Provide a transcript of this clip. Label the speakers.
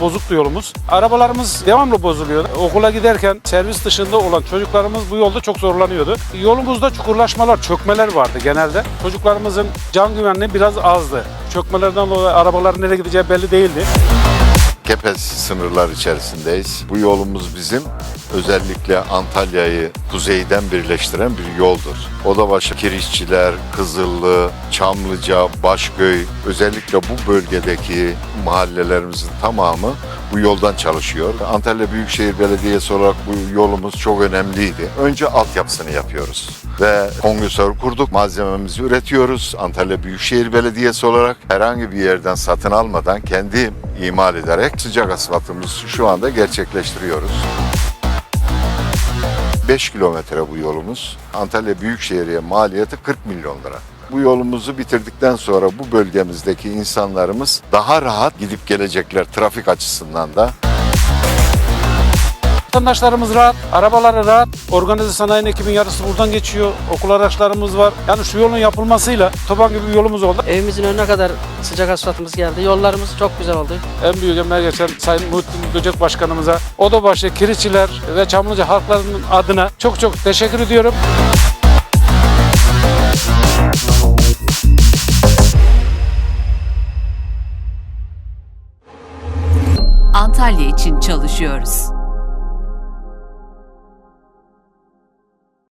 Speaker 1: bozuktu yolumuz. Arabalarımız devamlı bozuluyordu. Okula giderken servis dışında olan çocuklarımız bu yolda çok zorlanıyordu. Yolumuzda çukurlaşmalar, çökmeler vardı genelde. Çocuklarımızın can güvenliği biraz azdı. Çökmelerden dolayı arabaların nereye gideceği belli değildi.
Speaker 2: Kepez sınırlar içerisindeyiz. Bu yolumuz bizim özellikle Antalya'yı kuzeyden birleştiren bir yoldur. Odabaşı, Kirişçiler, Kızıllı, Çamlıca, Başköy özellikle bu bölgedeki mahallelerimizin tamamı bu yoldan çalışıyor. Antalya Büyükşehir Belediyesi olarak bu yolumuz çok önemliydi. Önce altyapısını yapıyoruz ve kongresör kurduk. Malzememizi üretiyoruz. Antalya Büyükşehir Belediyesi olarak herhangi bir yerden satın almadan kendi imal ederek sıcak asfaltımızı şu anda gerçekleştiriyoruz. 5 kilometre bu yolumuz. Antalya Büyükşehir'e maliyeti 40 milyon lira. Bu yolumuzu bitirdikten sonra bu bölgemizdeki insanlarımız daha rahat gidip gelecekler trafik açısından da.
Speaker 1: Vatandaşlarımız rahat, arabaları rahat. Organize sanayinin ekibin yarısı buradan geçiyor. Okul araçlarımız var. Yani şu yolun yapılmasıyla topan gibi bir yolumuz oldu.
Speaker 3: Evimizin önüne kadar sıcak asfaltımız geldi. Yollarımız çok güzel oldu.
Speaker 1: En büyük emeği geçen Sayın Muhittin Böcek Başkanımıza, Odabaşı, Kiriçiler ve Çamlıca halklarının adına çok çok teşekkür ediyorum.
Speaker 4: Antalya için çalışıyoruz.